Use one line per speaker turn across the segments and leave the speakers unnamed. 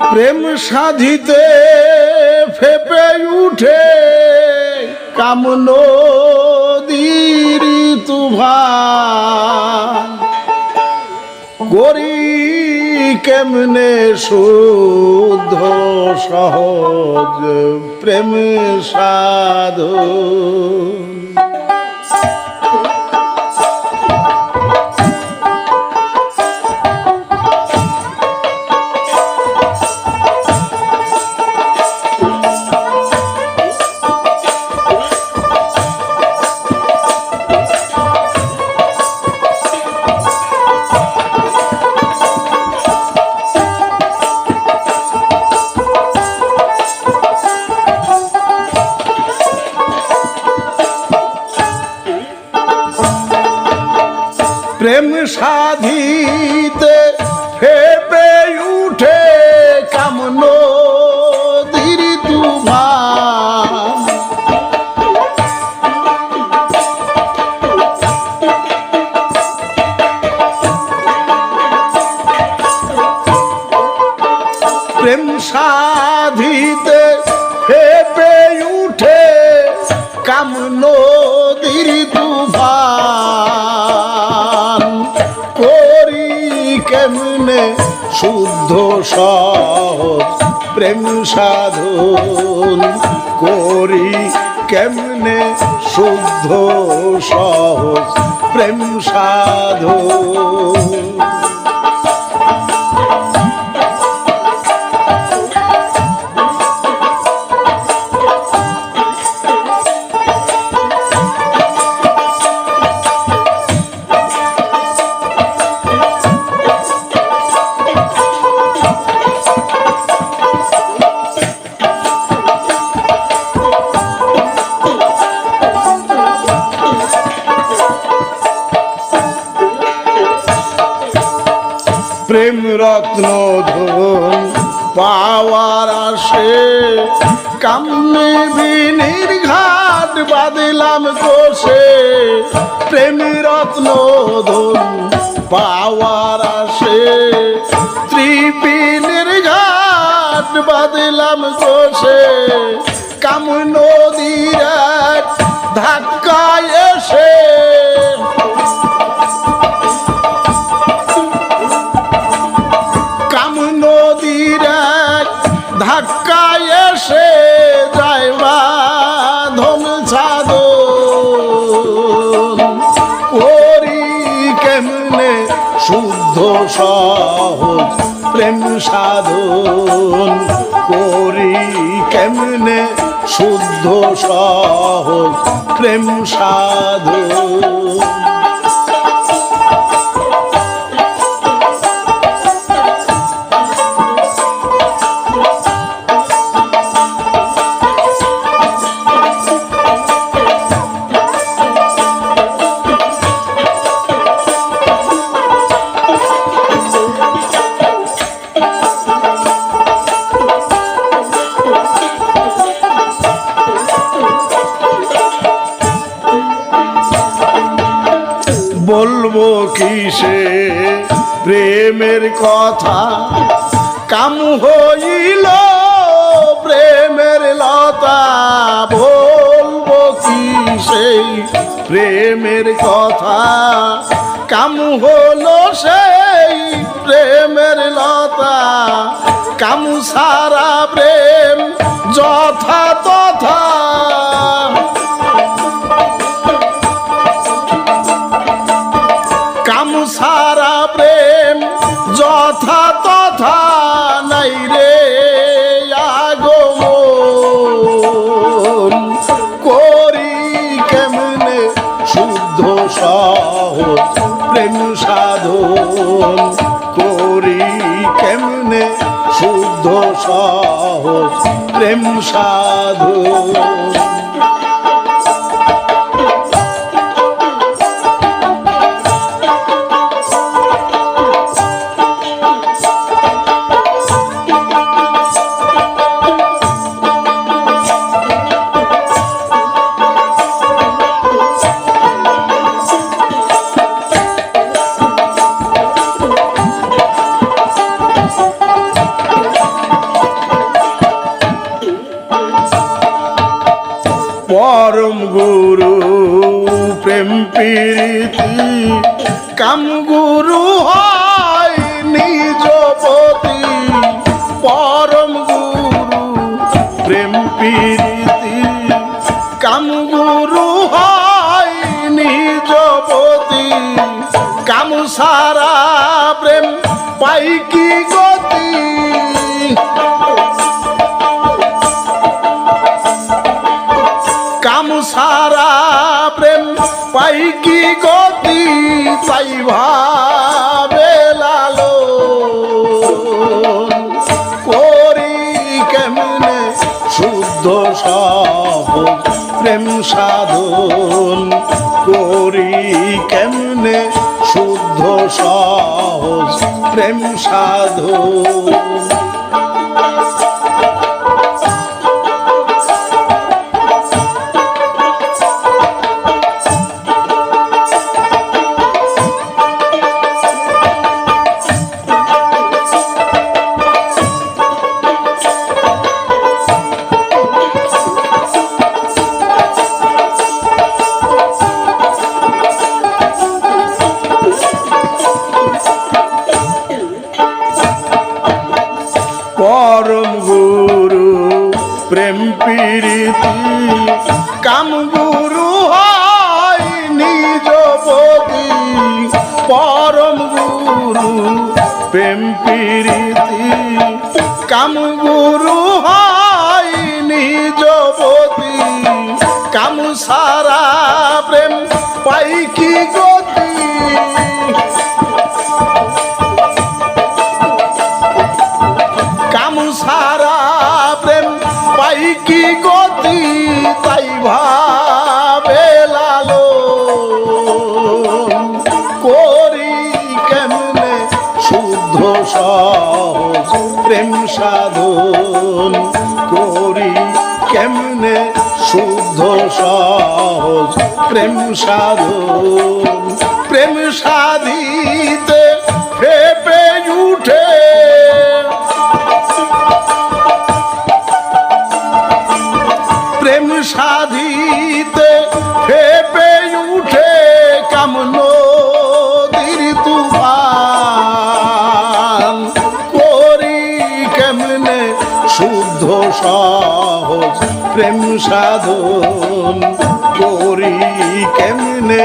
প্রেম সাধিতে ফেপে উঠে কামন তুভান করি কেমনে শুদ্ধ সহজ প্রেম সাধু? প্রেম সাধিতে ফেপে উঠে কামন ধীর তুফান প্রেম সাধিতে ফেপে উঠে কামন কেমনে শুদ্ধ সহজ প্রেম সাধন করি? কেমনে শুদ্ধ সহজ প্রেম সাধন? আসে কামনে বিনির ঘাট বাদিলাম কোষে। প্রেম রত্ন ধন পাওয়ার আসে। ত্রিপিনের ঘাট বাদিলাম কোষে। কাম নদীর ধাক্কায় ধাক্কায় এসে যাইবা ধন ছাদ করি কেমনে শুদ্ধ সহজ প্রেম সাধন? করি কেমনে শুদ্ধ সহজ প্রেম সাধন? কিসে? প্রেমের কথা কাম হইল, প্রেমের লতা বলব কি সেই প্রেমের কথা কাম হলো সেই, প্রেমের লতা কাম সারা প্রেম যথা তথা রে আগমন করি কেমনে শুদ্ধ সহজ প্রেম সাধন করি কেমনে শুদ্ধ সহজ প্রেম সাধন গুরু, প্রেম প্রীতি কাম গুরু নিজপতি পরম গুরু, প্রেম প্রীতি কাম গুরু নিজপতি কাম সারা প্রেম পাই কি গতি প্রেম সাধন করি কেমনে? শুদ্ধ সহজ প্রেম সাধন। কাম গুরু হয় নিজপতি পরম গুরু, প্রেম প্রীতি। কাম গুরু হয় নিজপতি কাম সারা প্রেম পাই কি গতি শুদ্ধ সহজ প্রেম সাধন প্রেম সাধিতে প্রেম সাধন করি কেমনে?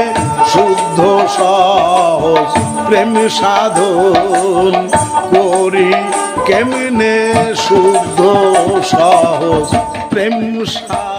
শুদ্ধ সহজ প্রেম সাধন করি কেমনে? শুদ্ধ সহজ প্রেম সাধন